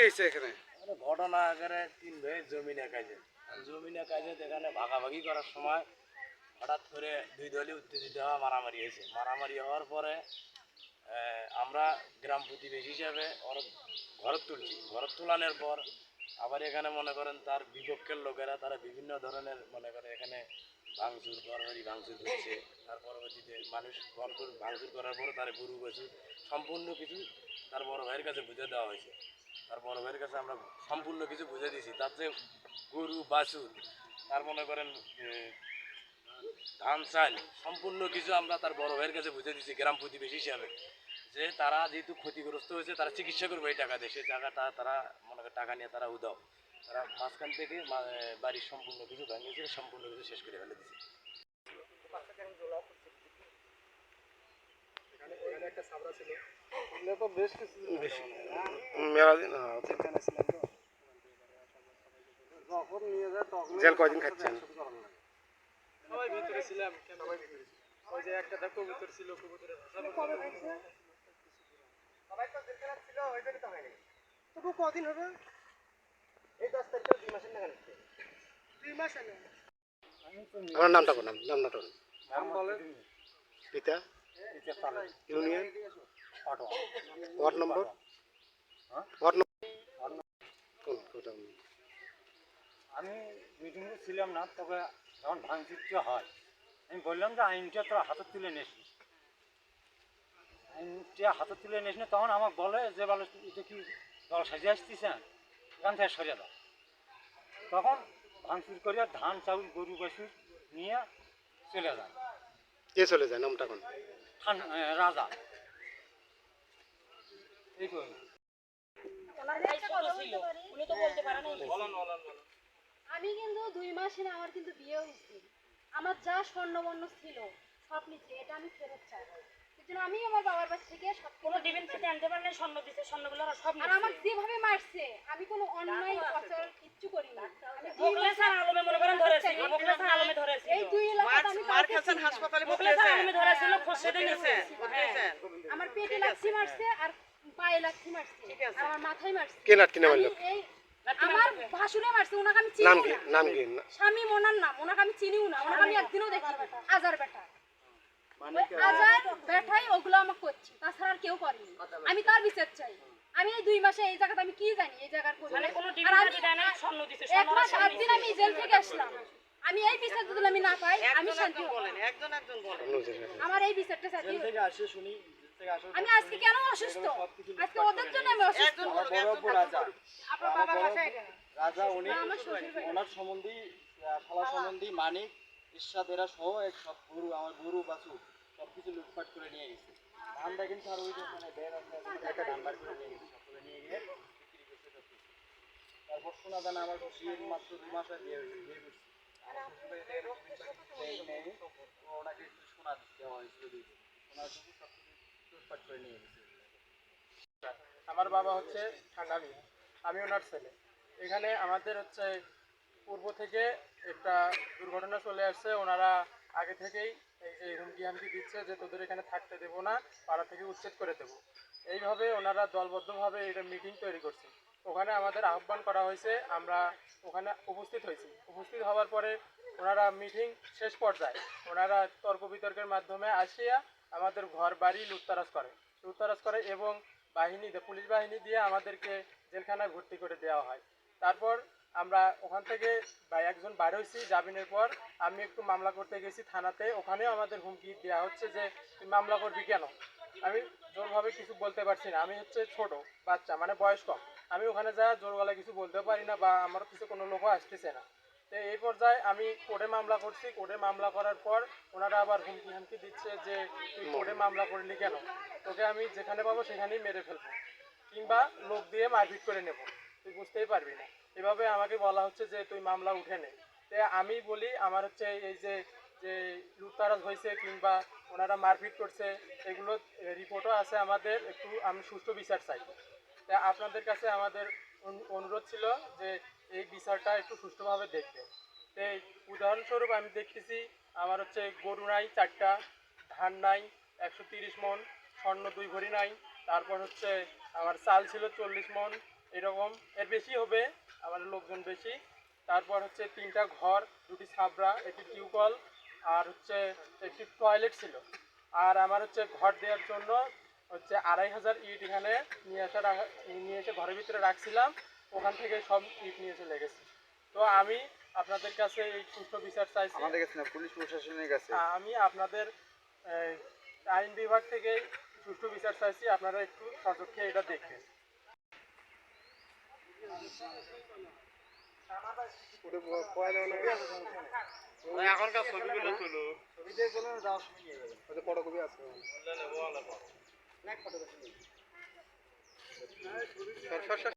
হয়েছে এখানে? ঘটনা আকারে তিন ভাই জমিনে কাজে। জমিনে কাজে এখানে ভাগাভাগি করার সময় হঠাৎ করে দুই দলই উত্তেজিত হওয়া মারামারি হয়েছে। মারামারি হওয়ার পরে আমরা গ্রাম প্রতিবেশী হিসাবে ঘরত তুলছি। ঘরত তোলানোর পর আবার এখানে মনে করেন তার বিপক্ষের লোকেরা তারা বিভিন্ন ধরনের মনে করে এখানে ভাঙচুর, ঘরবাড়ি ভাঙচুর করছে তার পরবর্তীতে মানুষ ঘর ভাঙচুর করার পরে তার গরু বাছু সম্পূর্ণ কিছু তার বড় ভাইয়ের কাছে বুঝে দেওয়া হয়েছে। তার বড় ভাইয়ের কাছে আমরা সম্পূর্ণ কিছু বুঝে দিয়েছি। তার যে গরু, বাছুর, তার মনে করেন ধান, চাল, সম্পূর্ণ কিছু আমরা তার বড় ভাইয়ের কাছে বুঝে দিয়েছি গ্রাম প্রতিবেশী হিসাবে। যে তারা যেহেতু ক্ষতিগ্রস্ত হয়েছে, তারা চিকিৎসা করবে এই টাকা দিয়ে সেই টাকাটা তারা, মনে করে টাকা নিয়ে তারা উদাও তারা মাঝখান থেকে বাড়ির সম্পূর্ণ কিছু ভেঙেছে সম্পূর্ণ কিছু শেষ করে ফেলে দিয়েছে মেলা দিন জেল কয়দিন খাচ্ছেন? সবাই ভিতরে ছিলাম কেন? ওই যে একটা দেখো ভিতরে ছিল কবুতরের তবু কদিন হবে? এই দশ তারিখ দুই মাসের নাগাদ দুই মাস আগে আমার নামটা কোন নাম নামটা কোন নাম বলে পিতা? Union? Ward. Number? Ward number? কোন আমি মিটিংয়ে ছিলাম না তবে যখন ভাঙচুরটা হয় আমি বললাম যে আইনটা তোরা হাতে তুলে নিস। আইনটা হাতে তুলে নিস না তখন আমাকে বলে যে বলে এটা কি দল সাজিয়ে আসতেছেন এখান থেকে সরে দাও তখন ভাঙচুর করিয়া ধান চাউল গরু বাছুর নিয়ে চলে যায়। কে চলে যায়? নামটা কোন? খান রাজা। আমি কিন্তু দুই মাসে না আমার কিন্তু বিয়ে হয়েছে। আমার যা স্বর্ণবর্ণ ছিল সব নিচ্ছে। এটা আমি ফেরত চাই জন্য আমি আমার বাবার বাড়ি থেকে সব কোনো ডিবেন থেকে আনতে পারলে স্বর্ণ দিতে স্বর্ণগুলো সব আর আমাকে যেভাবে মারছে আমি কোনো অন্যায় অচল কিচ্ছু আলমে মনে করেন আলমে এই দুই আমি কাউকে না। হাসপাতালে পেটে লাথি মারছে আর পায়ে লাথি মারছে। আর আমার মাথায় মারছে। কে লাঠি আমি মারলো আমার ভাসুরে মারছে ওনাকে আমি নাম কি? নাম কি? স্বামী মোনার নাম ওনাকে আমি চিনিও না ওনাকে আমি একদিনও দেখি আজার বেটা। আজার বেটাই ওগুলো আমাকে করছে তাছাড়া আর কেউ করেনি। আমি তার বিচার চাই। আমি এই দুই মাসে এই জায়গাতে আমি কি জানি এই জায়গার মানে কোনো আমি না স্বর্ণ দিতে এক মাস আট দিন আমি জেল থেকে আসলাম। আমি এই বিচার যদি আমি না পাই আমি শান্তি না। আমার এই বিচারটা থেকে আসে শুনি আমি আজকে কেন অসুস্থ? আজকে ওদের জন্য আমি অসুস্থ। বড় রাজা। আপনার বাবার বাসায়? রাজা উনি ওনার সম্বন্ধী শালা সম্বন্ধী মানিক ইরশাদ এরা সহ এক সব গরু আমার গরু বাছু সব কিছু লুটপাট করে নিয়ে গেছে। ধান দেখেন স্যার ওই যে ওখানে বের আছে একটা ধান বার করে নিয়ে গেছে সব করে নিয়ে গিয়ে বিক্রি করছে সব কিছু। তারপর সোনা দানা আমার বিয়ে মাত্র দু মাস আগে বিয়ে হয়েছে বিয়ে করছে। আমার শ্বশুরবাড়িতে ওনাকে একটু সোনা দেওয়া হয়েছিল সোনার সব করে নিয়ে গেছে। আমার বাবা হচ্ছে ঠান্ডামি আমি ওনার ছেলে। এখানে আমাদের হচ্ছে পূর্ব থেকে একটা দুর্ঘটনা চলে আসছে, ওনারা আগে থেকেই এই যে হুমকি হামকি দিচ্ছে যে তোদের এখানে থাকতে দেবো না, পাড়া থেকে উচ্ছেদ করে দেবো। এইভাবে ওনারা দলবদ্ধভাবে এটা মিটিং তৈরি করছে। ওখানে আমাদের আহ্বান করা হয়েছে, আমরা ওখানে উপস্থিত হয়েছি। উপস্থিত হওয়ার পরে ওনারা মিটিং শেষ পর্যায়ে, ওনারা তর্ক বিতর্কের মাধ্যমে আসিয়া আমাদের ঘর বাড়ি লুটতারাজ করে। লুটতারাজ করে এবং বাহিনী পুলিশ বাহিনী দিয়ে আমাদেরকে জেলখানায় ভর্তি করে দেওয়া হয়। তারপর আমরা ওখান থেকে একজন বার হয়েছি, জামিনের পর আমি একটু মামলা করতে গেছি থানাতে। ওখানেও আমাদের হুমকি দেওয়া হচ্ছে যে, তুই মামলা করবি কেন? আমি জোরভাবে কিছু বলতে পারছি না। আমি হচ্ছে ছোট, বাচ্চা মানে বয়স কম। আমি ওখানে যা জোর গলায় কিছু বলতেও পারি না বা আমার কিছু কোনো লোকও আসতেছে না। এই পর্যায়ে আমি কোর্টে মামলা করছি। কোর্টে মামলা করার পর ওনারা আবার হুমকি হুমকি দিচ্ছে যে তুই কোর্টে মামলা করলি কেন? তোকে আমি যেখানে পাবো সেখানেই মেরে ফেলব। কিংবা লোক দিয়ে মারপিট করে নেব। তুই বুঝতেই পারবি না। এভাবে আমাকে বলা হচ্ছে যে তুই মামলা উঠে নে। তো আমি বলি আমার হচ্ছে এই যে যে লুটতারাজ হয়েছে কিংবা ওনারা মারপিট করছে এগুলো রিপোর্টও আছে আমাদের। একটু আমি সুষ্ঠু বিচার চাই। তা আপনাদের কাছে আমাদের অনুরোধ ছিল যে এই বিচারটা একটু সুষ্ঠুভাবে দেখবে এই উদাহরণস্বরূপ আমি দেখতেছি আমার হচ্ছে গরু নাই, চারটা, ধান নাই, একশো তিরিশ মন, স্বর্ণ দুই ভরি নাই, তারপর হচ্ছে আমার চাল ছিল চল্লিশ মন, এরকম। এর বেশি হবে, আমার লোকজন বেশি। তারপর হচ্ছে তিনটা ঘর, দুটি ছাবড়া, একটি টিউবওয়েল, আর হচ্ছে একটি টয়লেট ছিল। আর আমার হচ্ছে ঘর দেওয়ার জন্য হচ্ছে আড়াই হাজার ইট এখানে নিয়ে আসা নিয়ে এসে ঘরের ভিতরে রাখছিলাম ওখান থেকে সব ইট নিয়ে এসে লেগেছে তো আমি আপনাদের কাছে এই সুষ্ঠু বিচার চাইছি। আমাদের কাছে না পুলিশ প্রশাসনের কাছে। আমি আপনাদের আইন বিভাগ থেকে সুষ্ঠু বিচার চাইছি আপনারা একটু সচক্ষে এটা দেখবেন এখনকার ছবিগুলো তুলো। বড় কবি আছে। সর, সর, সর।